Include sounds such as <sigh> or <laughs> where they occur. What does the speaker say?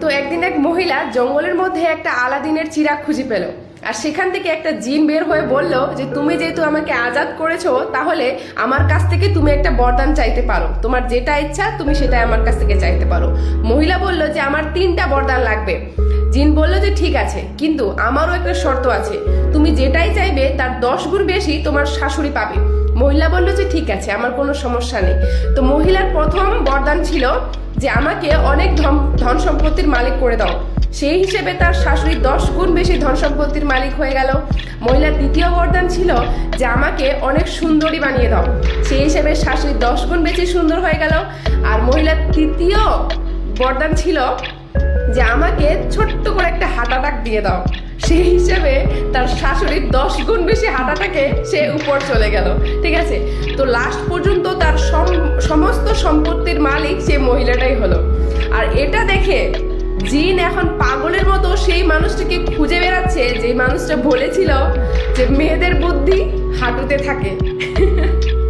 তো একদিন এক মহিলা জঙ্গলের মধ্যে একটা আলাদিনের চিরাগ খুঁজে পেল। আর সেখান থেকে একটা জিন বের হয়ে বলল যে, তুমি যেহেতু আমাকে আজাদ করেছ, তাহলে আমার কাছ থেকে তুমি একটা বরদান চাইতে পারো। তোমার যেটা ইচ্ছা, তুমি সেটাই আমার কাছ থেকে চাইতে পারো। মহিলা বলল যে, আমার তিনটা বরদান লাগবে। জিন বলল যে, ঠিক আছে, কিন্তু আমারও একটা শর্ত আছে। তুমি যেটাই চাইবে, তার দশ গুণ বেশি তোমার শাশুড়ি পাবে। মহিলা বলল যে, ঠিক আছে, আমার কোনো সমস্যা নেই। তো মহিলার প্রথম বরদান ছিল যে আমাকে অনেক ধন সম্পত্তির মালিক করে দাও। সেই হিসেবে তার শাশুড়ি দশ গুণ বেশি ধন সম্পত্তির মালিক হয়ে গেল। মহিলার দ্বিতীয় বরদান ছিল যে আমাকে অনেক সুন্দরী বানিয়ে দাও। সেই হিসেবে শাশুড়ি দশ গুণ বেশি সুন্দর হয়ে গেল। আর মহিলার তৃতীয় বরদান ছিল যে আমাকে ছোট্ট করে একটা হার্ট অ্যাটাক দিয়ে দাও। সেই হিসেবে তার শাশুড়ির দশ গুণ বেশি হার্ট অ্যাটাকে সে উপর চলে গেল। ঠিক আছে? তো লাস্ট পর্যন্ত তার সম- সমস্ত সম্পত্তির মালিক সেই মহিলাটাই হলো। আর এটা দেখে জিন এখন পাগলের মতো সেই মানুষটাকে খুঁজে বেড়াচ্ছে যে মানুষটা বলেছিল যে মেয়েদের বুদ্ধি হাঁটুতে থাকে। <laughs>